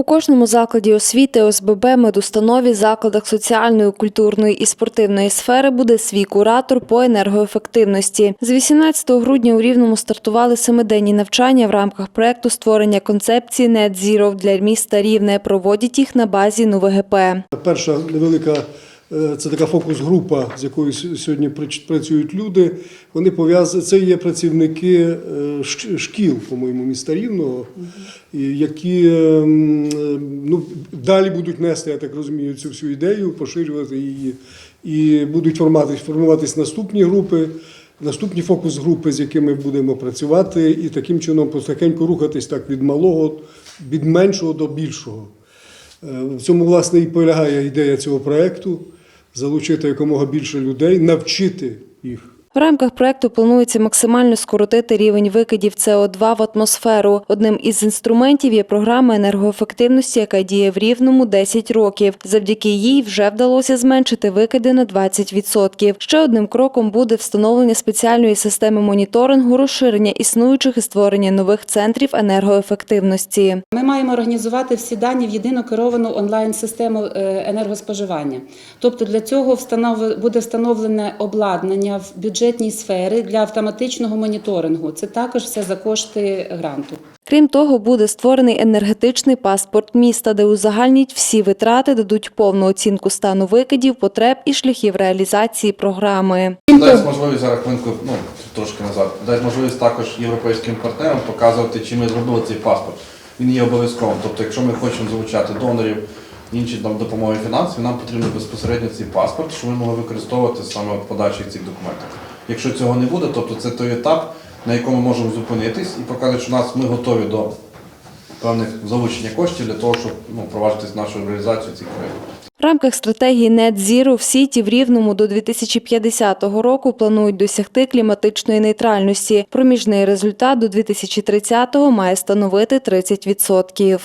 У кожному закладі освіти, ОСББ, медустанові, закладах соціальної, культурної і спортивної сфери буде свій куратор по енергоефективності. З 18 грудня у Рівному стартували семиденні навчання в рамках проекту створення концепції Net Zero для міста Рівне. Проводять їх на базі НУВГП. Перша невелика це така фокус-група, з якою сьогодні працюють люди. Вони пов'язані. Це є працівники е, шкіл, по-моєму, міста Рівного, які ем, е, ну, далі будуть нести, я так розумію, цю всю ідею, поширювати її. І будуть форматись, формуватись наступні групи. Наступні фокус-групи, з якими будемо працювати, і таким чином потихеньку рухатись так від малого, від меншого до більшого. Е, В цьому, власне, і полягає ідея цього проєкту залучити якомога більше людей, навчити їх В рамках проекту планується максимально скоротити рівень викидів СО2 в атмосферу. Одним із інструментів є програма енергоефективності, яка діє в Рівному 10 років. Завдяки їй вже вдалося зменшити викиди на 20%. Ще одним кроком буде встановлення спеціальної системи моніторингу, розширення існуючих і створення нових центрів енергоефективності. Ми маємо організувати всі дані в єдину керовану онлайн-систему е, енергоспоживання. Тобто для цього буде встановлене обладнання в бюджетній сфері для автоматичного моніторингу. Це також все за кошти гранту. Крім того, буде створений енергетичний паспорт міста, де узагальнять всі витрати, дадуть повну оцінку стану викидів, потреб і шляхів реалізації програми. Дасть можливість зараз хвилинку, ну трошки назад. Дасть можливість також європейським партнерам показувати, чи ми зробили цей паспорт. Він є обов'язковим. Тобто, якщо ми хочемо залучати донорів, інші там допомоги фінансів, нам потрібен безпосередньо цей паспорт, щоб ми могли використовувати саме в подачі цих документів. Якщо цього не буде, тобто це той етап, на якому ми можемо зупинитись і показати, що нас ми готові до певних залучення коштів для того, щоб ну, провадити нашу реалізацію цих проєктів. В рамках стратегії Net Zero в Сіті в Рівному до 2050 року планують досягти кліматичної нейтральності. Проміжний результат до 2030-го має становити 30%.